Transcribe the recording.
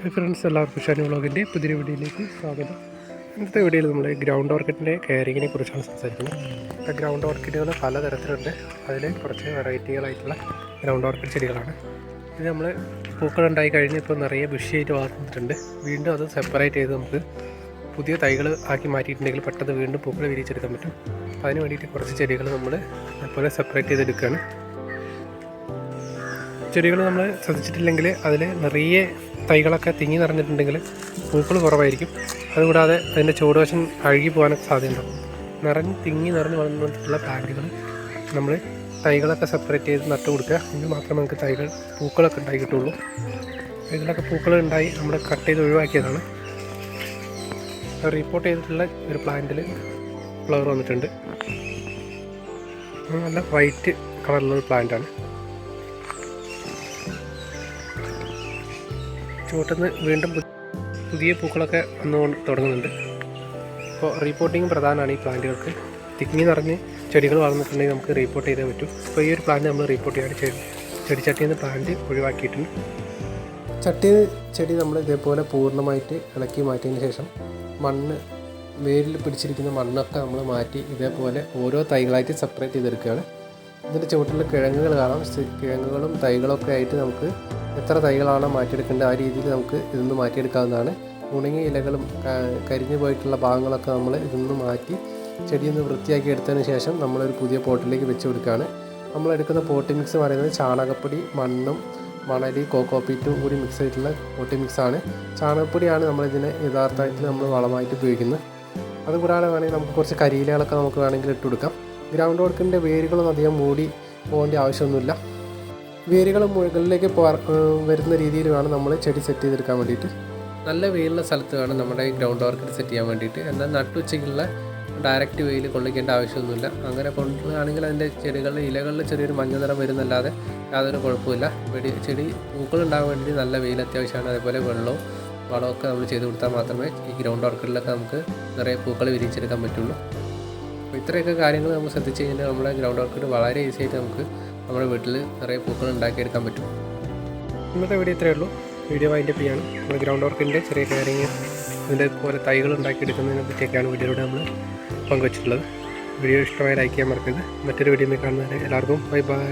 Hi friends എല്ലാവർക്കും ഷാനി വ്ളോഗിന്റെ പുതിയ വീഡിയോയിലേക്ക് സ്വാഗതം. ഇന്നത്തെ വീഡിയോയിൽ നമ്മൾ ഗ്രൗണ്ട് ഓർക്കിഡിന്റെ കെയറിങ്ങിനെ കുറിച്ചാണ് സംസാരിക്കുന്നത്. ഗ്രൗണ്ട് ഓർക്കിഡുകൾ പലതരത്തിലുണ്ട്. അതിൽ കുറച്ച് വെറൈറ്റികളായിട്ടുള്ള ഗ്രൗണ്ട് ഓർക്കിഡ് ചെടികളാണ്. ഇത് നമ്മൾ പൂക്കളുണ്ടായി കഴിഞ്ഞ് ഇപ്പോൾ നിറയെ ബുഷിയായിട്ട് വളർന്നിട്ടുണ്ട്. വീണ്ടും അത് സെപ്പറേറ്റ് ചെയ്ത് നമുക്ക് പുതിയ തൈകൾ ആക്കി മാറ്റിയിട്ടുണ്ടെങ്കിൽ പെട്ടെന്ന് വീണ്ടും പൂക്കൾ വിരിച്ചെടുക്കാൻ പറ്റും. അതിന് വേണ്ടിയിട്ട് കുറച്ച് ചെടികൾ നമ്മൾ അതുപോലെ സെപ്പറേറ്റ് ചെയ്തെടുക്കുകയാണ്. ചെടികൾ നമ്മൾ ശ്രദ്ധിച്ചിട്ടില്ലെങ്കിൽ അതിൽ നിറയെ തൈകളൊക്കെ തിങ്ങി നിറഞ്ഞിട്ടുണ്ടെങ്കിൽ പൂക്കൾ കുറവായിരിക്കും. അതുകൂടാതെ അതിന്റെ ചുവടുവശം അഴുകി പോകാനൊക്കെ സാധ്യതയുണ്ടാവും നിറഞ്ഞ് തിങ്ങി നിറഞ്ഞ് വളർന്നിട്ടുള്ള പ്ലാന്റുകൾ നമ്മൾ തൈകളൊക്കെ സെപ്പറേറ്റ് ചെയ്ത് നട്ട് കൊടുക്കുക. എങ്കിൽ മാത്രമേ നമുക്ക് തൈകൾ പൂക്കളൊക്കെ ഉണ്ടായി കിട്ടുള്ളൂ തൈകളൊക്കെ പൂക്കൾ ഉണ്ടായി നമ്മൾ കട്ട് ചെയ്ത് ഒഴിവാക്കിയതാണ്. റിപ്പോർട്ട് ചെയ്തിട്ടുള്ള ഒരു പ്ലാന്റിൽ ഫ്ലവർ വന്നിട്ടുണ്ട്. നല്ല വൈറ്റ് കളറിലുള്ള ഒരു പ്ലാന്റാണ് ചുവട്ടുനിന്ന് വീണ്ടും പുതിയ പൂക്കളൊക്കെ വന്നുകൊണ്ട് തുടങ്ങുന്നുണ്ട്. അപ്പോൾ റീപോർട്ടിങ് പ്രധാനമാണ് ഈ പ്ലാന്റുകൾക്ക് തിങ്ങി നിറഞ്ഞ് ചെടികൾ വളർന്നിട്ടുണ്ടെങ്കിൽ നമുക്ക് റീപ്പോർട്ട് ചെയ്തേ പറ്റൂ. അപ്പോൾ ഈ ഒരു പ്ലാന്റ് നമ്മൾ റീപ്പോർട്ട് ചെയ്യാൻ ചെടി ചെടിച്ചട്ടിയിൽ നിന്ന് പ്ലാന്റ് ഒഴിവാക്കിയിട്ടുണ്ട്. ചട്ടി ചെടി നമ്മൾ ഇതേപോലെ പൂർണമായിട്ട് ഇളക്കി മാറ്റിയതിന് ശേഷം മണ്ണ് വേരിൽ പിടിച്ചിരിക്കുന്ന മണ്ണൊക്കെ നമ്മൾ മാറ്റി ഇതേപോലെ ഓരോ തൈകളായിട്ട് സെപ്പറേറ്റ് ചെയ്തെടുക്കുകയാണ്. ഇതിന്റെ ചുവട്ടിൽ കിഴങ്ങുകൾ കാണാം. കിഴങ്ങുകളും തൈകളൊക്കെ ആയിട്ട് നമുക്ക് എത്ര തൈകളാണോ മാറ്റിയെടുക്കേണ്ടത്? ആ രീതിയിൽ നമുക്ക് ഇതൊന്ന് മാറ്റിയെടുക്കാവുന്നതാണ്. ഉണങ്ങിയ ഇലകളും കരിഞ്ഞു പോയിട്ടുള്ള ഭാഗങ്ങളൊക്കെ നമ്മൾ ഇതൊന്ന് മാറ്റി ചെടിയൊന്ന് വൃത്തിയാക്കി എടുത്തതിന് ശേഷം നമ്മളൊരു പുതിയ പോട്ടിലേക്ക് വെച്ച് കൊടുക്കുകയാണ്. നമ്മൾ എടുക്കുന്ന പോട്ടി മിക്സ് എന്ന് പറയുന്നത് ചാണകപ്പൊടി മണ്ണും മണലി കോക്കോപ്പീറ്റും കൂടി മിക്സ് ആയിട്ടുള്ള പോട്ടി മിക്സാണ് ചാണകപ്പൊടിയാണ് നമ്മളിതിന് യഥാർത്ഥമായിട്ട് നമ്മൾ വളമായിട്ട് ഉപയോഗിക്കുന്നത്. അതുകൂടാതെ വേണമെങ്കിൽ നമുക്ക് കുറച്ച് കരിയിലകളൊക്കെ നമുക്ക് വേണമെങ്കിൽ ഇട്ട് കൊടുക്കാം. ഗ്രൗണ്ട് വർക്കിന്റെ വേരുകളൊന്നും അധികം മൂടി പോകേണ്ട ആവശ്യമൊന്നുമില്ല. വേരുകൾ മുകളിലേക്ക് വരുന്ന രീതിയിൽ വേണം നമ്മൾ ചെടി സെറ്റ് ചെയ്തെടുക്കാൻ വേണ്ടിയിട്ട്. നല്ല വെയിലുള്ള സ്ഥലത്ത് വേണം നമ്മുടെ ഗ്രൗണ്ട് ഓർക്കിഡ് സെറ്റ് ചെയ്യാൻ വേണ്ടിയിട്ട്. എന്നാൽ നട്ടുച്ചയ്ക്കുള്ള ഡയറക്റ്റ് വെയിൽ കൊള്ളിക്കേണ്ട ആവശ്യമൊന്നുമില്ല. അങ്ങനെ കൊള്ളുകയാണെങ്കിൽ അതിന്റെ ചെടികളിൽ ഇലകളിൽ ചെറിയൊരു മഞ്ഞ നിറം വരുന്നല്ലാതെ യാതൊരു കുഴപ്പമില്ല വെടി ചെടി പൂക്കളുണ്ടാകാൻ വേണ്ടി നല്ല വെയിൽ അത്യാവശ്യമാണ്. അതേപോലെ വെള്ളവും വളമൊക്കെ നമ്മൾ ചെയ്ത് കൊടുത്താൽ മാത്രമേ ഈ ഗ്രൗണ്ട് ഓർക്കിഡിലൊക്കെ നമുക്ക് നിറയെ പൂക്കൾ വിരിച്ചെടുക്കാൻ പറ്റുള്ളൂ. അപ്പോൾ ഇത്രയൊക്കെ കാര്യങ്ങൾ നമ്മൾ ശ്രദ്ധിച്ച് കഴിഞ്ഞാൽ നമ്മുടെ ഗ്രൗണ്ട് ഓർക്കിഡ് വളരെ ഈസിയായിട്ട് നമുക്ക് നമ്മുടെ വീട്ടിൽ നിറയെ പൂക്കൾ ഉണ്ടാക്കിയെടുക്കാൻ പറ്റും. ഇന്നത്തെ വീഡിയോ ഇത്രയേ ഉള്ളൂ. വീഡിയോ അതിന്റെ ചെയ്യാണ് നമ്മൾ ഗ്രൗണ്ട് വർക്കിന്റെ ചെറിയ കാര്യങ്ങൾ ഇതിന്റെ പോലെ തൈകൾ ഉണ്ടാക്കിയെടുക്കുന്നതിനെ പറ്റിയൊക്കെയാണ് വീഡിയോയിലൂടെ നമ്മൾ പങ്കുവച്ചിട്ടുള്ളത്. വീഡിയോ ഇഷ്ടമായി ലൈക്ക് ചെയ്യാൻ മറക്കരുത്. മറ്റൊരു വീഡിയോ കാണുന്നവരെ എല്ലാവർക്കും ബൈ ബൈ